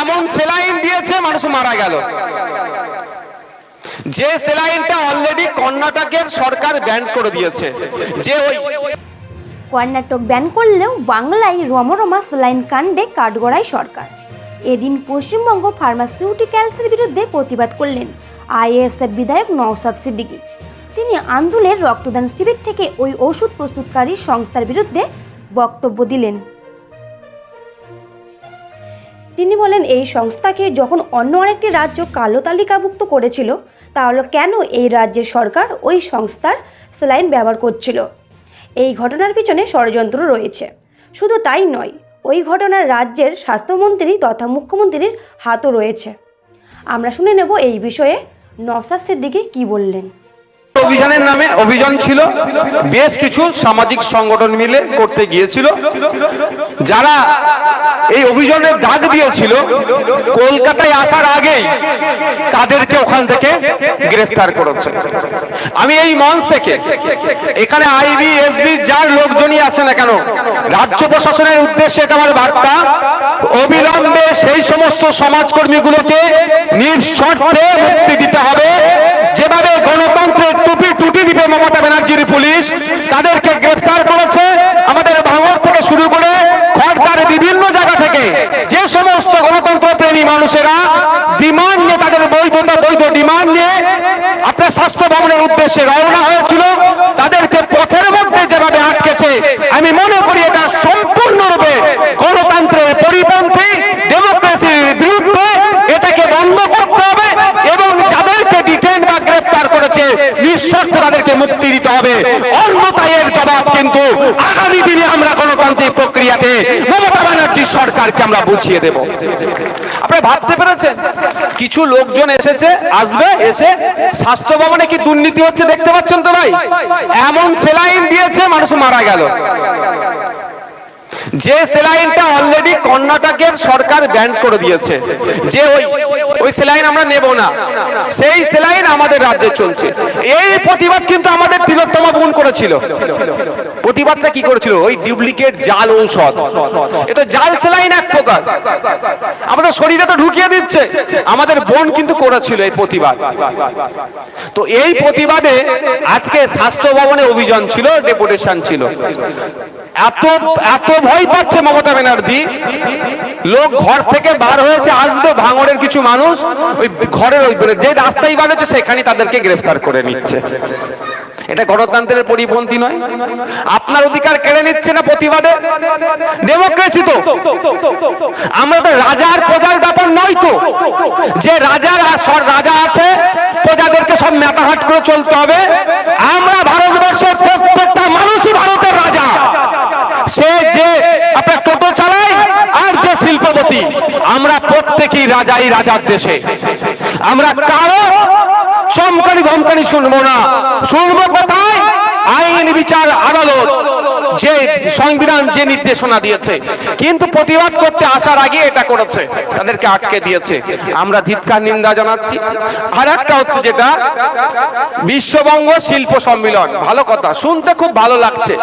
এমন সেলাইন দিয়েছে, মানুষ মারা গেল। যে সেলাইনটা অলরেডি কর্ণাটকের সরকার ব্যান করে দিয়েছে, যে ওই কর্ণাটক ব্যান করলেও বাংলায় রমরমা সেলাইন কাণ্ডে কাঠগড়ায় সরকার। এদিন পশ্চিমবঙ্গ ফার্মাসিউটিক্যালসের বিরুদ্ধে প্রতিবাদ করলেন আইএসএফ বিধায়ক নওসাদ সিদ্দিকী। তিনি আন্দোলের রক্তদান শিবির থেকে ওই ওষুধ প্রস্তুতকারী সংস্থার বিরুদ্ধে বক্তব্য দিলেন। তিনি বলেন, এই সংস্থাকে যখন অন্য আরেকটি রাজ্য কালো তালিকাভুক্ত করেছিল, তাহলে কেন এই রাজ্যের সরকার ওই সংস্থার স্যালাইন ব্যবহার করছিল? এই ঘটনার পিছনে ষড়যন্ত্র রয়েছে। শুধু তাই নয়, ওই ঘটনার রাজ্যের স্বাস্থ্যমন্ত্রী তথা মুখ্যমন্ত্রীর হাতও রয়েছে। আমরা শুনে নেব এই বিষয়ে নওসাদ সিদ্দিকী কি বললেন। অভিযানের নামে অভিযান ছিল। বেশ কিছু সামাজিক সংগঠন মিলে করতে গিয়েছিল। যারা এই অভিযানের ডাক দিয়েছিল, কলকাতায় আসার আগেই তাদেরকে ওখান থেকে গ্রেফতার করেছে। আমি এই মঞ্চ থেকে, এখানে আইবি, এসবি যার লোকজনই আছে না কেন, রাজ্য প্রশাসনের উদ্দেশ্যে এটা আমার বার্তা, অবিলম্বে সেই সমস্ত সমাজকর্মীগুলোকে নিঃশর্তে মুক্তি দিতে হবে যেভাবে গণতন্ত্রের টুপি টুটি দিবে মমতা ব্যানার্জির পুলিশ তাদেরকে গ্রেফতার করেছে। আমাদের ভাঙর থেকে শুরু করে খড়দার বিভিন্ন জায়গা থেকে যে সমস্ত গণতন্ত্র প্রেমী মানুষেরা ডিমান্ড নিয়ে তাদের বৈধতা, বৈধ ডিমান্ড নিয়ে আপনার স্বাস্থ্য ভবনের উদ্দেশ্যে রওনা হয়েছিল, তাদেরকে পথের মধ্যে যেভাবে আটকেছে, আমি নিঃশর্ত তাদেরকে মুক্তি দিতে হবে। অন্যথায় এর জবাব কিন্তু আগামী দিনে আমরা গণতান্ত্রিক প্রক্রিয়াতে মমতা ব্যানার্জির সরকারকে আমরা বুঝিয়ে দেব। আপনি ভাবতে পেরেছেন? কিছু লোকজন এসেছে, আসবে, এসে স্বাস্থ্য ভবনে কি দুর্নীতি হচ্ছে দেখতে পাচ্ছেন তো ভাই? এমন সেলাইন দিয়েছে, মানুষ মারা গেল। যে সেলাইনটা অলরেডি কর্ণাটকের সরকার ব্যান করে দিয়েছে। যে ওই ওই সেলাইন আমরা নেব না। সেই সেলাইন আমাদের রাজ্যে চলছে। এই প্রতিবাদ কিন্তু আমাদের তিলোত্তম গুণ করেছিল। প্রতিবাদটা কি করেছিল? ওই ডুপ্লিকেট জাল ঔষধ। এটা জাল সেলাইন এক প্রকার। আমাদের শরীরে তো ঢুকিয়ে দিচ্ছে। আমাদের বোন কিন্তু করেছিল এই প্রতিবাদ। তো এই প্রতিবাদে আজকে স্বাস্থ্য ভবনে অভিযান ছিল, ডেপুটেশন ছিল। এত এত ভয় পাচ্ছে মমতা ব্যানার্জি। লোক ঘর থেকে বার হয়েছে, আসবে ভাঙড়ের কিছু মানুষ, ওই ঘরের ওই যে রাস্তায় বার হচ্ছে সেখানে তাদেরকে গ্রেফতার করে নিচ্ছে। এটা গণতন্ত্রের পরিপন্থী নয়। আপনার অধিকার কেড়ে নিচ্ছে না প্রতিবাদে? ডেমোক্রেসি তো। আমরা তো রাজার প্রজার ব্যাপার নয় তো। যে রাজার রাজা আছে, প্রজাদেরকে সব মেতাহাট করে চলতে হবে। আমরা শিল্পপতি আমরা প্রত্যেকেই রাজাই রাজার দেশে। আমরা কারও চমকানি ধমকানি শুনব না। শুনব কোথায়? আইন, বিচার, আদালত, যে সংবিধান, যে নির্দেশনা দিয়েছে। কিন্তু প্রতিবাদ করতে আসার আগে এটা করেছে। তাদেরকে আটকে দিয়েছে। আমরা ধিৎকার, নিন্দা জানাচ্ছি। আর একটা হচ্ছে যেটা, বিশ্ববঙ্গ শিল্প সম্মিলন। ভালো কথা, শুনতে খুব ভালো লাগছে।